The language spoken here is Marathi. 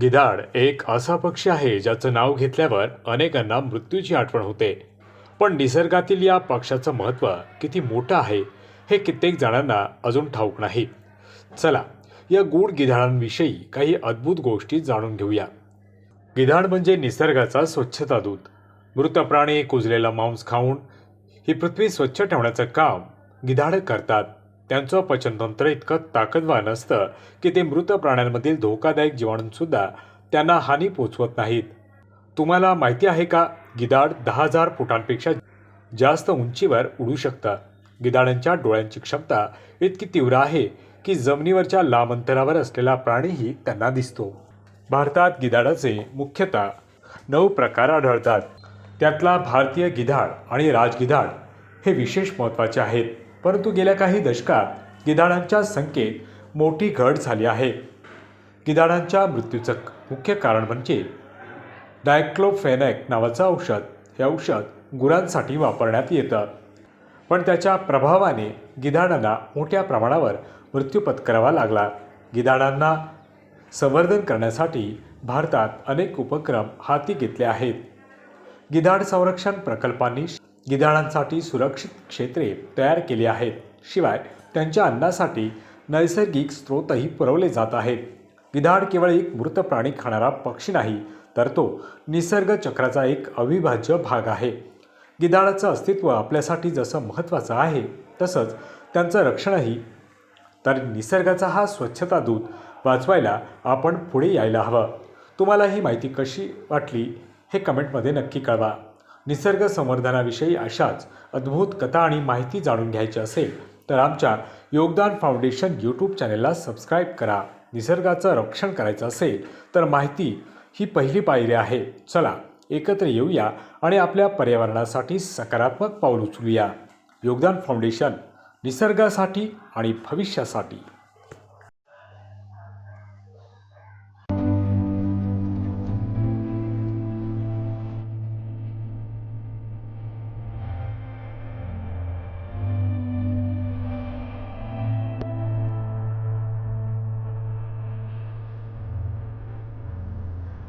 गिधाड एक असा पक्षी आहे ज्याचं नाव घेतल्यावर अनेकांना मृत्यूची आठवण होते. पण निसर्गातील या पक्षाचं महत्त्व किती मोठं आहे हे कित्येक जणांना अजून ठाऊक नाही. चला या गूढ गिधाडांविषयी काही अद्भुत गोष्टी जाणून घेऊया. गिधाड म्हणजे निसर्गाचा स्वच्छता दूत. मृत प्राणी कुजलेला मांस खाऊन ही पृथ्वी स्वच्छ ठेवण्याचं काम गिधाड करतात. त्यांचं पचनतंत्र इतकं ताकदवान असतं की ते मृत प्राण्यांमधील धोकादायक जीवाणूंसुद्धा त्यांना हानी पोचवत नाहीत. तुम्हाला माहिती आहे का? गिदाड दहा हजार फुटांपेक्षा जास्त उंचीवर उडू शकतं. गिदाडांच्या डोळ्यांची क्षमता इतकी तीव्र आहे की जमिनीवरच्या लांब अंतरावर असलेला प्राणीही त्यांना दिसतो. भारतात गिधाडाचे मुख्यतः नऊ प्रकार आढळतात. त्यातला भारतीय गिधाड आणि राजगिधाड हे विशेष महत्त्वाचे आहेत. परंतु गेल्या काही दशकात गिधाडांच्या संख्येत मोठी घट झाली आहे. गिधाडांच्या मृत्यूचं मुख्य कारण म्हणजे डायक्लोफेनॅक नावाचं औषध. हे औषध गुरांसाठी वापरण्यात येतं. पण त्याच्या प्रभावाने गिधाडांना मोठ्या प्रमाणावर मृत्यू पत्करावा लागला. गिधाडांना संवर्धन करण्यासाठी भारतात अनेक उपक्रम हाती घेतले आहेत. गिधाड संरक्षण प्रकल्पांनी गिधाडांसाठी सुरक्षित क्षेत्रे तयार केली आहेत. शिवाय त्यांच्या अन्नासाठी नैसर्गिक स्रोतही पुरवले जात आहेत. गिधाड केवळ एक मृत प्राणी खाणारा पक्षी नाही तर तो निसर्ग चक्राचा एक अविभाज्य भाग आहे. गिधाडाचं अस्तित्व आपल्यासाठी जसं महत्त्वाचं आहे तसंच त्यांचं रक्षणही. तर निसर्गाचा हा स्वच्छता दूत वाचवायला आपण पुढे यायला हवं. तुम्हाला ही माहिती कशी वाटली हे कमेंटमध्ये नक्की कळवा. निसर्ग संवर्धनाविषयी अशाच अद्भुत कथा आणि माहिती जाणून घ्यायची असेल तर आमच्या योगदान फाउंडेशन यूट्यूब चॅनेलला सबस्क्राईब करा. निसर्गाचं रक्षण करायचं असेल तर माहिती ही पहिली पायरी आहे. चला एकत्र येऊया आणि आपल्या पर्यावरणासाठी सकारात्मक पाऊल उचलूया. योगदान फाउंडेशन निसर्गासाठी आणि भविष्यासाठी.